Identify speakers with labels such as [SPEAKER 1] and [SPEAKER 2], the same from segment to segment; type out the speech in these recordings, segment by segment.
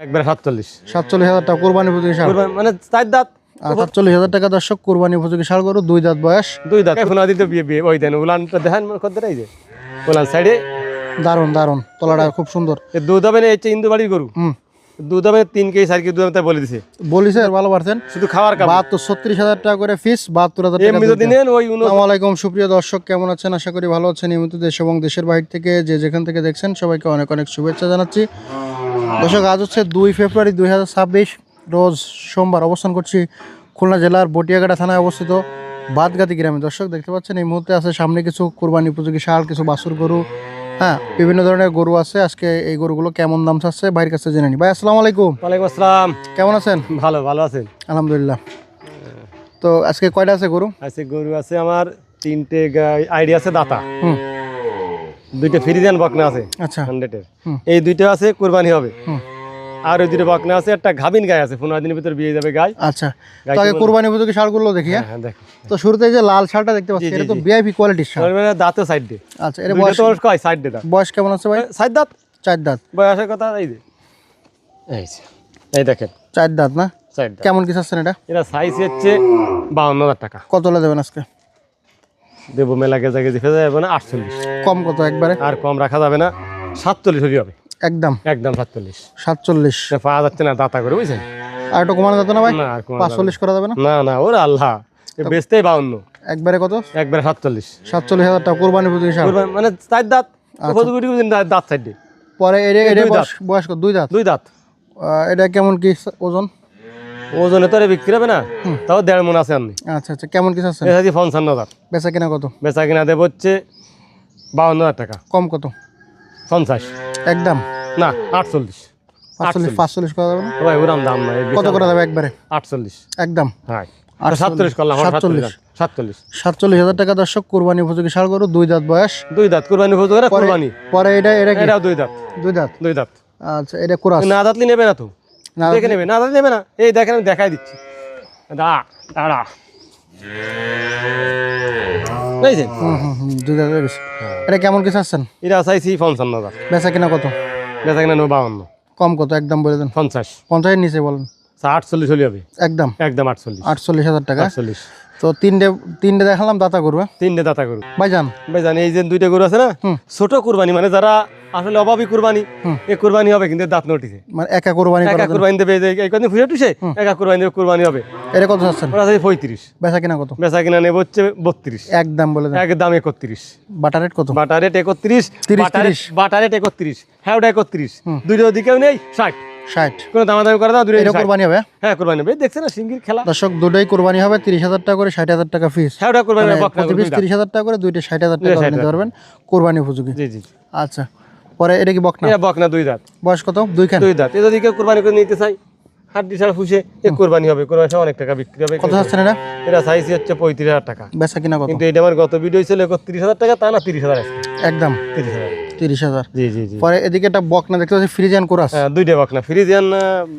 [SPEAKER 1] একবার সাতচল্লিশ।
[SPEAKER 2] সাতচল্লিশ হাজার টাকা কোরবানি উপযোগী ষাড়
[SPEAKER 1] মানে চার দাঁত।
[SPEAKER 2] সাতচল্লিশ হাজার টাকা দর্শক কোরবানি উপযোগী ষাড় গরু দুই দাঁত বয়স।
[SPEAKER 1] দুই দাঁত। এখন আদি তো বিয়ে বিয়ে ওই দেন উলানটা দেখেন কত এই যে। উলান সাইডে।
[SPEAKER 2] দারুণ দারুণ। তলাটা খুব সুন্দর।
[SPEAKER 1] এ দুধ হবে না হচ্ছে ইন্দু বাড়ির গরু।
[SPEAKER 2] হুম।
[SPEAKER 1] দুধ হবে তিন কেজি চার কেজি দুধ হবে তাই বলে দিছে।
[SPEAKER 2] বলিছে ভালো পারছেন?
[SPEAKER 1] শুধু খাওয়ার কাম
[SPEAKER 2] বাহাত্তর ছত্রিশ হাজার টাকা করে ফিস বাহাত্তর হাজার টাকা
[SPEAKER 1] যদি নেন ওই
[SPEAKER 2] আলাইকুম সুপ্রিয় দর্শক কেমন আছেন? আশা করি ভালো আছেন। নিয়মিত দেশ এবং দেশের বাইরে থেকে যে যেখান থেকে দেখছেন সবাইকে অনেক অনেক শুভেচ্ছা জানাচ্ছি। দর্শক আজ হচ্ছে দুই ফেব্রুয়ারি দুই হাজার ছাব্বিশ রোজ সোমবার অবস্থান করছি খুলনা জেলার বটিয়াঘাটা থানায় অবস্থিত বাদগাতি গ্রামে। দর্শক দেখতে পাচ্ছেন এই মুহূর্তে আছে সামনে কিছু কোরবানি উপযোগী শাল কিছু বাছুর গরু হ্যাঁ বিভিন্ন ধরনের গরু আছে। আজকে এই গরুগুলো কেমন দাম চাচ্ছে ভাইয়ের কাছে জেনে নি ভাই আসসালামু আলাইকুম।
[SPEAKER 1] ওয়ালাইকুম আসসালাম।
[SPEAKER 2] কেমন আছেন?
[SPEAKER 1] ভালো ভালো আছেন
[SPEAKER 2] আলহামদুলিল্লাহ। তো আজকে কয়টা আছে গরু?
[SPEAKER 1] আছে গরু আছে আমার তিনটে গাই আইডিয়া আছে দাতা।
[SPEAKER 2] হুম।
[SPEAKER 1] দুইটা ফ্রিজিয়ান বকনা আছে
[SPEAKER 2] আচ্ছা।
[SPEAKER 1] হান্ড্রেডের। এই দুইটা আছে কোরবানি হবে। আর ওই দুটো বকনা আছে একটা গাভিন গাই আছে পনেরো দিনের ভিতরে বিয়ে যাবে গাই।
[SPEAKER 2] আচ্ছা।
[SPEAKER 1] গাই
[SPEAKER 2] তো আগে
[SPEAKER 1] কেমন?
[SPEAKER 2] কোরবানি উপযোগী শাড়গুলো দেখি হ্যাঁ?
[SPEAKER 1] হ্যাঁ দেখ
[SPEAKER 2] তো শুরুতে যে লাল শাড়টা দেখতে পাচ্ছি এটা তো। ভিআইপি কোয়ালিটির শাড়
[SPEAKER 1] মানে দাঁতে সাইড দে
[SPEAKER 2] আচ্ছা এর
[SPEAKER 1] দুইটা
[SPEAKER 2] বয়স
[SPEAKER 1] কয় সাইড দে দাঁত।
[SPEAKER 2] বয়স কেমন আছে ভাই?
[SPEAKER 1] সাইড দাঁত।
[SPEAKER 2] চার দাঁত।
[SPEAKER 1] বয়সের কথা এই যে। এই যে। এই দেখেন।
[SPEAKER 2] চার দাঁত না? কেমন কি চাচ্ছেন এটা?
[SPEAKER 1] এটা সাইজ হচ্ছে বাউন্ন হাজার টাকা।
[SPEAKER 2] কত হলে দেবেন আজকে?
[SPEAKER 1] দেবো মেলা গেজা গেজি ফেজা যাবে না আটচল্লিশ।
[SPEAKER 2] কম কত একবারে?
[SPEAKER 1] আর কম রাখা যাবে না সাতচল্লিশ হবে।
[SPEAKER 2] একদম।
[SPEAKER 1] একদম সাতচল্লিশ।
[SPEAKER 2] সাতচল্লিশ।
[SPEAKER 1] পাওয়া যাচ্ছে না দাতা করে বুঝছেন?
[SPEAKER 2] আর একটু কমানো যেত না ভাই?
[SPEAKER 1] না আর
[SPEAKER 2] পাঁচচল্লিশ করা যাবে না?
[SPEAKER 1] না না ওর আল্লাহ বেচতেই বাউন্ন।
[SPEAKER 2] একবারে কত?
[SPEAKER 1] একবারে সাতচল্লিশ।
[SPEAKER 2] সাতচল্লিশ হাজার টাকা কোরবানি
[SPEAKER 1] মানে চার দাঁত। কোটি দাঁত- সাইডে?
[SPEAKER 2] পরে এটা এটা
[SPEAKER 1] দুই
[SPEAKER 2] দাঁত।
[SPEAKER 1] দুই দাঁত?
[SPEAKER 2] এটা কেমন কি ওজন?
[SPEAKER 1] ওজনে তো বিক্রি হবে না। তাও দেড় মন আছে আপনি
[SPEAKER 2] আচ্ছা আচ্ছা কেমন কি চাচ্ছেন?
[SPEAKER 1] এটা হচ্ছে পঞ্চান্ন হাজার।
[SPEAKER 2] বেচা কিনা কত?
[SPEAKER 1] বেচা কিনা দেবো হচ্ছে বাউন্ন হাজার টাকা।
[SPEAKER 2] কম কত?
[SPEAKER 1] পঞ্চাশ।
[SPEAKER 2] একদম?
[SPEAKER 1] না আটচল্লিশ।
[SPEAKER 2] পাঁচচল্লিশ পাঁচচল্লিশ করা যাবে না?
[SPEAKER 1] ভাই ওরাম দাম নাই
[SPEAKER 2] কত করা যাবে একবারে?
[SPEAKER 1] আটচল্লিশ।
[SPEAKER 2] একদম?
[SPEAKER 1] হ্যাঁ। সাতচল্লিশ করলাম
[SPEAKER 2] সাতচল্লিশ।
[SPEAKER 1] সাতচল্লিশ।
[SPEAKER 2] হাজার টাকা দর্শক কোরবানি উপযোগী ষাড় গরু দুই দাঁত বয়স।
[SPEAKER 1] দুই দাঁত কোরবানি ভোজ করে কোরবানি?
[SPEAKER 2] পরে এটা এটা
[SPEAKER 1] দুই দাঁত।
[SPEAKER 2] দুই দাঁত?
[SPEAKER 1] দুই দাঁত।
[SPEAKER 2] আচ্ছা এটা কোরাস।
[SPEAKER 1] না দাঁতলি নেবে না তো। দেখে নেবে না নেবে না। এই দেখেন আমি দেখাই দিচ্ছি। দা দাঁড়া। বুঝছেন
[SPEAKER 2] দুই বেশ এটা কেমন কি চাচ্ছেন?
[SPEAKER 1] এটা চাইছি পঞ্চান্ন হাজার।
[SPEAKER 2] বেচা কিনা কত?
[SPEAKER 1] বেচা কিনা বাউন্ন
[SPEAKER 2] কম কত? একদম বলে দেন।
[SPEAKER 1] পঞ্চাশ।
[SPEAKER 2] পঞ্চাশের নিচে বলেন।
[SPEAKER 1] আচ্ছা, আটচল্লিশ হলে হবে।
[SPEAKER 2] একদম।
[SPEAKER 1] একদম আটচল্লিশ।
[SPEAKER 2] আটচল্লিশ হাজার টাকা।
[SPEAKER 1] আটচল্লিশ।
[SPEAKER 2] তো তিনটে তিনটে দেখালাম দাতা করবে
[SPEAKER 1] তিনটে দাতা গরু।
[SPEAKER 2] ভাইজান।
[SPEAKER 1] ভাই জানি এই যে দুইটা গরু আছে না?
[SPEAKER 2] হুম।
[SPEAKER 1] ছোট কুরবানি মানে যারা আসলে অভাবী কুরবানি। এই কুরবানি হবে কিন্তু দাঁত নোটিছে
[SPEAKER 2] মানে একা কোরবানি করা
[SPEAKER 1] একা কুরবানি দেবে এই কদিন ফুসে টুসে একা কুরবানি দেবে কুরবানি হবে।
[SPEAKER 2] এটা কত চাচ্ছেন?
[SPEAKER 1] ওরা আছে পঁয়ত্রিশ।
[SPEAKER 2] বেচা কিনা কত?
[SPEAKER 1] বেচা কিনা নেবে হচ্ছে বত্রিশ।
[SPEAKER 2] একদম বলে
[SPEAKER 1] একদম একত্রিশ।
[SPEAKER 2] বাটার রেট কত?
[SPEAKER 1] বাটা রেট একত্রিশ
[SPEAKER 2] তিরিশ,
[SPEAKER 1] বাটা রেট- বাটা একত্রিশ হ্যাঁ ওটা একত্রিশ দুইটা দিকেও নেই ষাট।
[SPEAKER 2] ষাট।
[SPEAKER 1] কোনো দামাদামি করে দাও দুটো
[SPEAKER 2] কোরবানি হবে?
[SPEAKER 1] হ্যাঁ কোরবানি হবে। দেখছেন না সিঙ্গির খেলা।
[SPEAKER 2] দর্শক দুটোই কোরবানি হবে তিরিশ হাজার টাকা করে ষাট হাজার টাকা ফিস
[SPEAKER 1] হ্যাঁ ওটা কোরবানি হবে।
[SPEAKER 2] তিরিশ হাজার টাকা করে দুইটা ষাট হাজার টাকা করে
[SPEAKER 1] 60
[SPEAKER 2] নিতে পারবেন। কোরবানি উপযোগী।
[SPEAKER 1] জি জি।
[SPEAKER 2] আচ্ছা। পরে এটা কি বকনা?
[SPEAKER 1] এটা বকনা দুই দাঁত।
[SPEAKER 2] বয়স কত? দুই খান
[SPEAKER 1] দুই দাঁত। এ যদি কেউ কোরবানি করে নিতে চাই হাড্ডি ছাড়া ফুসে এ কোরবানি হবে। কোরবানি সময় অনেক টাকা বিক্রি হবে।
[SPEAKER 2] কত এটা?
[SPEAKER 1] এটা সাইজ হচ্ছে পঁয়ত্রিশ হাজার টাকা।
[SPEAKER 2] বেচা কিনা কত?
[SPEAKER 1] কিন্তু এটা আমার গত ভিডিও ছিল একত্রিশ হাজার টাকা তা না তিরিশ হাজার আছে।
[SPEAKER 2] একদম।
[SPEAKER 1] তিরিশ হাজার।
[SPEAKER 2] তিরিশ হাজার।
[SPEAKER 1] জি জি জি।
[SPEAKER 2] পরে এদিকে একটা বকনা দেখতে পাচ্ছি ফ্রিজিয়ান কোরাস।
[SPEAKER 1] হ্যাঁ দুইটা বকনা। ফ্রিজিয়ান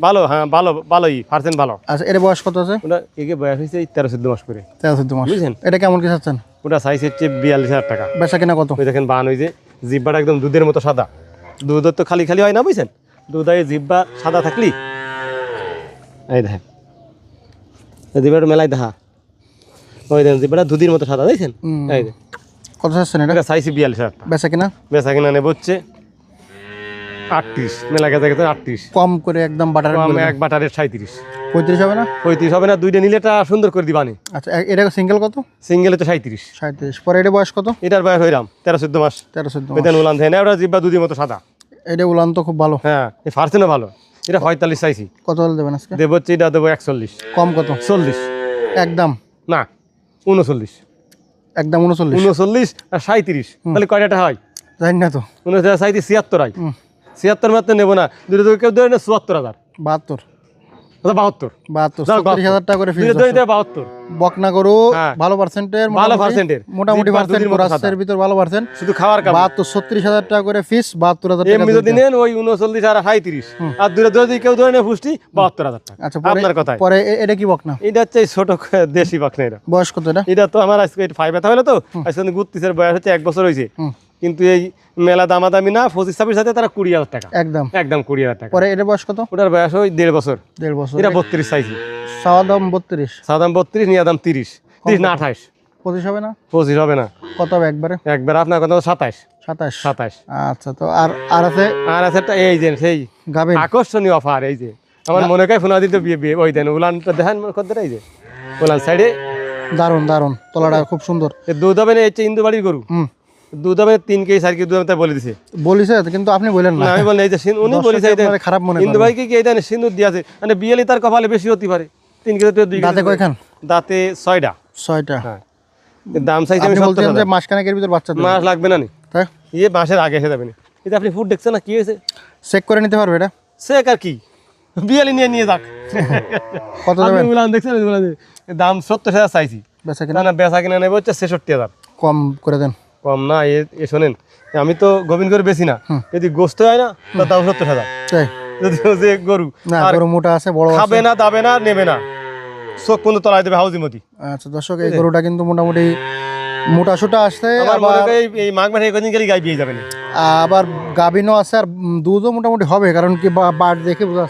[SPEAKER 1] ভালো হ্যাঁ ভালো ভালোই পার্সেন্ট ভালো।
[SPEAKER 2] আচ্ছা এর বয়স কত আছে?
[SPEAKER 1] ওটা একে বয়স হয়েছে এই তেরো চোদ্দ মাস করে।
[SPEAKER 2] তেরো চোদ্দ মাস।
[SPEAKER 1] বুঝছেন?
[SPEAKER 2] এটা কেমন কি চাচ্ছেন
[SPEAKER 1] ওটা সাইজ হচ্ছে বিয়াল্লিশ হাজার টাকা।
[SPEAKER 2] বেচা কিনা কত?
[SPEAKER 1] দেখেন বান যে জিব্বাটা একদম দুধের মতো সাদা। দুধ তো খালি খালি হয় না বুঝছেন? দুধ হয় জিব্বা সাদা থাকলি। এই দেখেন। জিব্বাটা মেলাই দেখা। ওই দেখেন জিব্বাটা দুধের মতো সাদা দেখছেন। এই
[SPEAKER 2] কত চাচ্ছেন এটা?
[SPEAKER 1] এটা সাইজ বিয়াল্লিশ হাজার
[SPEAKER 2] বেচা কিনা?
[SPEAKER 1] বেচা কিনা নেব হচ্ছে আটত্রিশ। মেলা গেছে গেছে আটত্রিশ।
[SPEAKER 2] কম করে একদম বাটার
[SPEAKER 1] কম এক বাটারের সাঁত্রিশ
[SPEAKER 2] পঁয়ত্রিশ হবে না?
[SPEAKER 1] পঁয়ত্রিশ হবে না দুইটা নিলে এটা সুন্দর করে দিবানি।
[SPEAKER 2] আচ্ছা এটা সিঙ্গেল কত?
[SPEAKER 1] সিঙ্গেল হচ্ছে সাঁত্রিশ
[SPEAKER 2] সাঁত্রিশ পরে এটা বয়স কত?
[SPEAKER 1] এটার বয়স হইরাম তেরো চোদ্দ মাস।
[SPEAKER 2] তেরো চোদ্দ
[SPEAKER 1] দেন উলান দেন। ওটা জিব্বা দুধের মতো সাদা।
[SPEAKER 2] এটা উলান তো খুব ভালো।
[SPEAKER 1] হ্যাঁ এই ফার্সেনও ভালো। এটা পঁয়তাল্লিশ চাইছি।
[SPEAKER 2] কত দেবেন আজকে?
[SPEAKER 1] দেবো হচ্ছে এটা দেবো একচল্লিশ।
[SPEAKER 2] কম কত?
[SPEAKER 1] চল্লিশ।
[SPEAKER 2] একদম?
[SPEAKER 1] না উনচল্লিশ।
[SPEAKER 2] একদম উনচল্লিশ।
[SPEAKER 1] উনচল্লিশ আর সাঁত্রিশ তাহলে কয়টা হয়?
[SPEAKER 2] জানি না তো।
[SPEAKER 1] উনচল্লিশ সাঁত্রিশ ছিয়াত্তর হয়। ছিয়াত্তর মাত্র নেব না। দুটো দুটো কেউ ধরে চুয়াত্তর হাজার।
[SPEAKER 2] বাহাত্তর।
[SPEAKER 1] অথবা বাহাত্তর।
[SPEAKER 2] বাহাত্তর
[SPEAKER 1] যাও,
[SPEAKER 2] হাজার টাকা করে ফিস
[SPEAKER 1] দুটো দুটো বাহাত্তর।
[SPEAKER 2] বকনা গরু। ভালো পার্সেন্টের
[SPEAKER 1] ভালো পার্সেন্টের।
[SPEAKER 2] মোটামুটি পার্সেন্ট রাস্তার ভিতর ভালো পার্সেন্ট
[SPEAKER 1] শুধু খাওয়ার
[SPEAKER 2] বাহাত্তর ছত্রিশ হাজার টাকা করে ফিস বাহাত্তর হাজার টাকা
[SPEAKER 1] যদি নেন ওই উনচল্লিশ আর সাঁত্রিশ আর দূরে দূরে যদি কেউ ধরে নেয় পুষ্টি বাহাত্তর হাজার টাকা।
[SPEAKER 2] আচ্ছা
[SPEAKER 1] আপনার কথায়।
[SPEAKER 2] পরে এটা কি বকনা?
[SPEAKER 1] এটা হচ্ছে ছোট দেশি বাকনা এটা।
[SPEAKER 2] বয়স কত এটা?
[SPEAKER 1] এটা তো আমার আজকে ফাইভ ব্যথা হলো তো আজকে বয়স হচ্ছে এক বছর হয়েছে। কিন্তু এই মেলা দামাদামি না পঁচিশ ছাব্বিশ হাতে তারা কুড়ি হাজার টাকা।
[SPEAKER 2] একদম।
[SPEAKER 1] একদম কুড়ি হাজার টাকা।
[SPEAKER 2] পরে এটা বয়স কত?
[SPEAKER 1] ওটার বয়স ওই দেড় বছর।
[SPEAKER 2] দেড় বছর।
[SPEAKER 1] এটা বত্রিশ
[SPEAKER 2] সাইজ। দাম বত্রিশ।
[SPEAKER 1] সাদাম বত্রিশ নিয়ে দাম তিরিশ তিরিশ না আঠাইশ।
[SPEAKER 2] পঁচিশ হবে না?
[SPEAKER 1] পঁচিশ হবে না।
[SPEAKER 2] কত হবে একবারে?
[SPEAKER 1] একবার আপনার কথা সাতাইশ।
[SPEAKER 2] সাতাশ
[SPEAKER 1] সাতাইশ।
[SPEAKER 2] আচ্ছা তো আর আর আছে?
[SPEAKER 1] আর আছে একটা এই যে সেই
[SPEAKER 2] গাবেন
[SPEAKER 1] আকর্ষণীয় অফার এই যে। আমার মনে হয় ফোনা দিতে বিয়ে বিয়ে ওই দেন উলানটা দেখেন কত এই যে। উলান সাইডে।
[SPEAKER 2] দারুণ দারুণ তলাটা খুব সুন্দর।
[SPEAKER 1] দুধ হবে না এই ইন্দু বাড়ির গরু।
[SPEAKER 2] হুম।
[SPEAKER 1] দুধ হবে তিন কেজি চার কেজি দুধ তাই বলে দিছে।
[SPEAKER 2] বলিছে কিন্তু আপনি না।
[SPEAKER 1] আমি এই যে উনি বলেছে
[SPEAKER 2] খারাপ মনে
[SPEAKER 1] ইন্দু ভাইকে কি এই সিন্দুর দিয়ে আছে? মানে বিয়েলি তার কপালে বেশি হতে পারে। তিন কেজি দুই
[SPEAKER 2] দাঁতে
[SPEAKER 1] কেজি
[SPEAKER 2] কয়খান?
[SPEAKER 1] দাঁতে ছয়টা।
[SPEAKER 2] ছয়টা।
[SPEAKER 1] হ্যাঁ। দাম চাইছি আমি
[SPEAKER 2] আপনি
[SPEAKER 1] সত্তর
[SPEAKER 2] যে
[SPEAKER 1] হাজার।
[SPEAKER 2] মাসখানেকের ভিতর বাচ্চা
[SPEAKER 1] মাস লাগবে না ইয়ে মাসের আগে এসে যাবে না। এটা আপনি ফুড দেখছেন না কি হয়েছে?
[SPEAKER 2] চেক করে নিতে পারবে এটা?
[SPEAKER 1] সে আর কি? বিয়ালি নিয়ে নিয়ে যাক।
[SPEAKER 2] কত
[SPEAKER 1] আপনি উলান দেখছেন দাম সত্তর হাজার চাইছি।
[SPEAKER 2] বেচা কিনা?
[SPEAKER 1] না বেচা কিনা নেবে হচ্ছে ছেষট্টি হাজার।
[SPEAKER 2] কম করে দেন।
[SPEAKER 1] কম না এ এ শোনেন আমি তো গোবিন্দ করে বেশি না। যদি গোস্ত হয় না তার দাম সত্তর হাজার। যদি যে গরু আর
[SPEAKER 2] গরু মোটা আছে বড়
[SPEAKER 1] খাবে না দাবে না নেবে না। চোখ কোন তলায় দেবে হাউজি মতি
[SPEAKER 2] আচ্ছা দর্শক এই গরুটা কিন্তু মোটামুটি মোটা সোটা আসছে আবার
[SPEAKER 1] এই- মাঘ মাসে কদিন গেলে গাই পেয়ে যাবেন।
[SPEAKER 2] আবার গাবিনও আছে আর দুধও মোটামুটি হবে কারণ কি বা- বাট দেখে বোঝা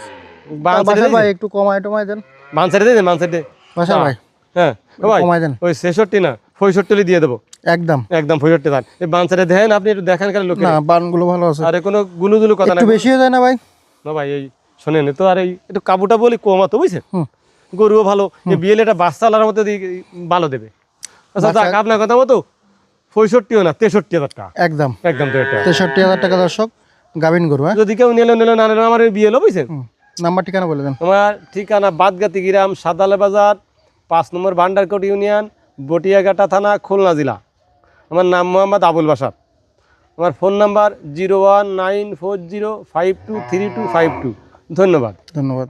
[SPEAKER 2] ভাই একটু কমায় টমায় দেন।
[SPEAKER 1] মান ছেড়ে দিয়ে মান ছেড়ে দে
[SPEAKER 2] ভাই
[SPEAKER 1] হ্যাঁ
[SPEAKER 2] কমায় দেন।
[SPEAKER 1] ওই ছেষট্টি না পঁয়ষট্টি দিয়ে দেবো।
[SPEAKER 2] একদম।
[SPEAKER 1] একদম পঁয়ষট্টি ধান। এই বান ছেড়ে দেন আপনি একটু দেখান কেন লোকে
[SPEAKER 2] বানগুলো ভালো আছে।
[SPEAKER 1] আরে কোনো গুলু গুলু কথা না।
[SPEAKER 2] বেশি হয়ে যায় না ভাই।
[SPEAKER 1] না ভাই এই শোনেন তো আর এই একটু কাবুটা বলি কমা তো বুঝছেন? গরুও ভালো। বিয়েলে একটা বাচ্চা আলার মতো ভালো দেবে। আচ্ছা যাক, আপনার কথা মতো পঁয়ষট্টিও না তেষট্টি হাজার টাকা।
[SPEAKER 2] একদম।
[SPEAKER 1] একদম
[SPEAKER 2] তেষট্টি হাজার টাকা। দর্শক গাবিন গরু হ্যাঁ?
[SPEAKER 1] যদি কেউ নিলে নিলে না নিলে আমার বিয়ে হলো বুঝছেন?
[SPEAKER 2] নাম্বার ঠিকানা বলে দেন।
[SPEAKER 1] আমার ঠিকানা বাদগাতি গ্রাম সাদালে বাজার পাঁচ নম্বর ভান্ডারকোট ইউনিয়ন বটিয়াঘাটা থানা, খুলনা জেলা। আমার নাম মোহাম্মদ আবুল বাসার আমার phone number zero one nine four zero five two three two five two. ধন্যবাদ।
[SPEAKER 2] ধন্যবাদ।